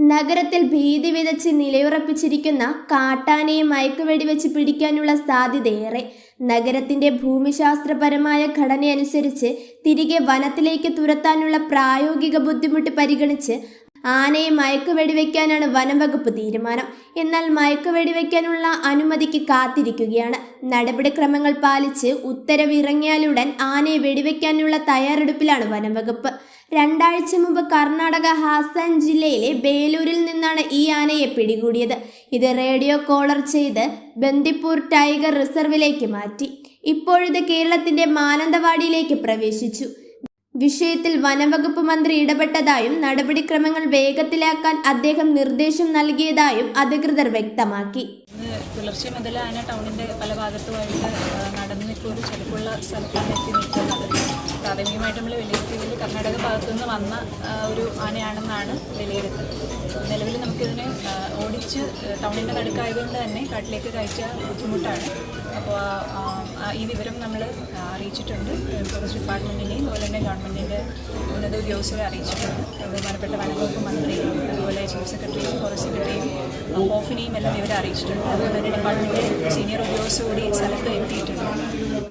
നഗരത്തിൽ ഭീതി വിതച്ച് നിലയുറപ്പിച്ചിരിക്കുന്ന കാട്ടാനയെ മയക്കുവെടി വെച്ച് പിടിക്കാനുള്ള സാധ്യതയേറെ. നഗരത്തിന്റെ ഭൂമിശാസ്ത്രപരമായ ഘടനയനുസരിച്ച് തിരികെ വനത്തിലേക്ക് തുരത്താനുള്ള പ്രായോഗിക ബുദ്ധിമുട്ട് പരിഗണിച്ച് ആനയെ മയക്കുവെടി വയ്ക്കാനാണ് വനംവകുപ്പ് തീരുമാനം. എന്നാൽ മയക്കുവെടി വയ്ക്കാനുള്ള അനുമതിക്ക് കാത്തിരിക്കുകയാണ്. നടപടിക്രമങ്ങൾ പാലിച്ച് ഉത്തരവിറങ്ങിയാലുടൻ ആനയെ വെടിവെക്കാനുള്ള തയ്യാറെടുപ്പിലാണ് വനംവകുപ്പ്. രണ്ടാഴ്ച മുമ്പ് കർണാടക ഹാസൻ ജില്ലയിലെ ബേലൂരിൽ നിന്നാണ് ഈ ആനയെ പിടികൂടിയത്. ഇത് റേഡിയോ കോളർ ചെയ്ത് ബന്ദിപ്പൂർ ടൈഗർ റിസർവിലേക്ക് മാറ്റി. ഇപ്പോഴിത് കേരളത്തിന്റെ മാനന്തവാടിയിലേക്ക് പ്രവേശിച്ചു. വിഷയത്തിൽ വനവകുപ്പ് മന്ത്രി ഇടപെട്ടതായും നടപടിക്രമങ്ങൾ വേഗത്തിലാക്കാൻ അദ്ദേഹം നിർദ്ദേശം നൽകിയതായും അധികൃതർ വ്യക്തമാക്കി. പുലർച്ചെ മുതൽ ആന ടൗണിന്റെ പല ഭാഗത്തുമായിട്ട് നടന്നിപ്പോൾ ഒരു ചെറുപ്പുള്ള സ്ഥലത്താണ് എത്തി നിൽക്കുന്നത്. പ്രാഥമികമായിട്ട് നമ്മൾ വിലയിരുത്തിയതിൽ കർണാടക ഭാഗത്തു നിന്ന് വന്ന ഒരു ആനയാണെന്നാണ് വിലയിരുത്തൽ. നിലവിൽ നമുക്കിതിനെ ഓടിച്ച് ടൗണിന്റെ നടുക്കായതുകൊണ്ട് തന്നെ കാട്ടിലേക്ക് കയറ്റ ബുദ്ധിമുട്ടാണ്. അപ്പോൾ ഈ വിവരം നമ്മൾ അറിയിച്ചിട്ടുണ്ട്. ഫോറസ്റ്റ് ഡിപ്പാർട്ട്മെന്റിനെയും അതുപോലെ തന്നെ ഗവൺമെന്റിന്റെ ഉന്നത ഉദ്യോഗസ്ഥരെ അറിയിച്ചിട്ടുണ്ട്. ബഹുമാനപ്പെട്ട വനംവകുപ്പ് മന്ത്രിയും അതുപോലെ ചീഫ് സെക്രട്ടറിയും ഫോറസ്റ്റ് സെക്രട്ടറിയും ഓഫിനെയും എല്ലാം വിവരം അറിയിച്ചിട്ടുണ്ട്. അതുപോലെ തന്നെ ഡിപ്പാർട്ട്മെന്റ് സീനിയർ ഉദ്യോഗസ്ഥ കൂടി സ്ഥലത്ത് എത്തിയിട്ടുണ്ട്.